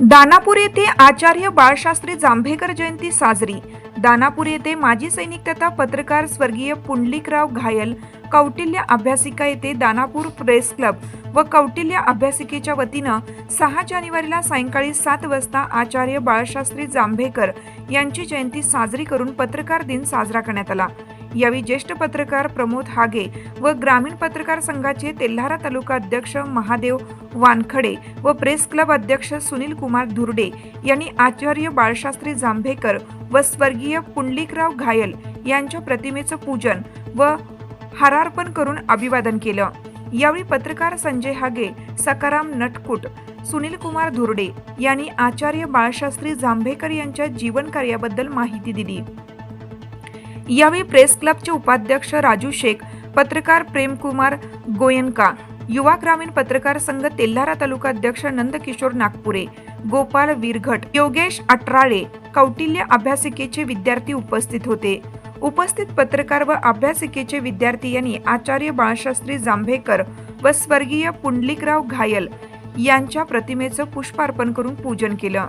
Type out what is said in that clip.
दानापूर येथे आचार्य बाळशास्त्री जांभेकर जयंती साजरी. दानापूर येथे माजी सैनिक तथा पत्रकार स्वर्गीय पुंडलिकराव घायल कौटिल्य अभ्यासिका येथे दानापूर प्रेस क्लब व कौटिल्य अभ्यासिकेच्या वतीनं सहा जानेवारीला सायंकाळी सात वाजता आचार्य बाळशास्त्री जांभेकर यांची जयंती साजरी करून पत्रकार दिन साजरा करण्यात आला. यावेळी ज्येष्ठ पत्रकार प्रमोद हागे व ग्रामीण पत्रकार संघाचे तेल्हारा तालुका अध्यक्ष महादेव वानखडे व प्रेस क्लब अध्यक्ष सुनील कुमार धुर्डे यांनी आचार्य बाळशास्त्री जांभेकर व स्वर्गीय पुंडलिकराव घायल यांच्या प्रतिमेचं पूजन व हारार्पण करून अभिवादन केलं. यावेळी पत्रकार संजय हागे सकाराम नटकुट सुनील कुमार धुर्डे यांनी आचार्य बाळशास्त्री जांभेकर यांच्या जीवन कार्याबद्दल माहिती दिली. यावेळी प्रेस क्लबचे उपाध्यक्ष राजू शेख पत्रकार प्रेमकुमार गोयनका युवा ग्रामीण पत्रकार संघ तेल्हारा तालुका अध्यक्ष नंदकिशोर नागपुरे गोपाल विरघट योगेश अटराळे कौटिल्य अभ्यासिकेचे विद्यार्थी उपस्थित होते. उपस्थित पत्रकार व अभ्यासिकेचे विद्यार्थी यांनी आचार्य बाळशास्त्री जांभेकर व स्वर्गीय पुंडलिकराव घायल यांच्या प्रतिमेचं पुष्पार्पण करून पूजन केलं.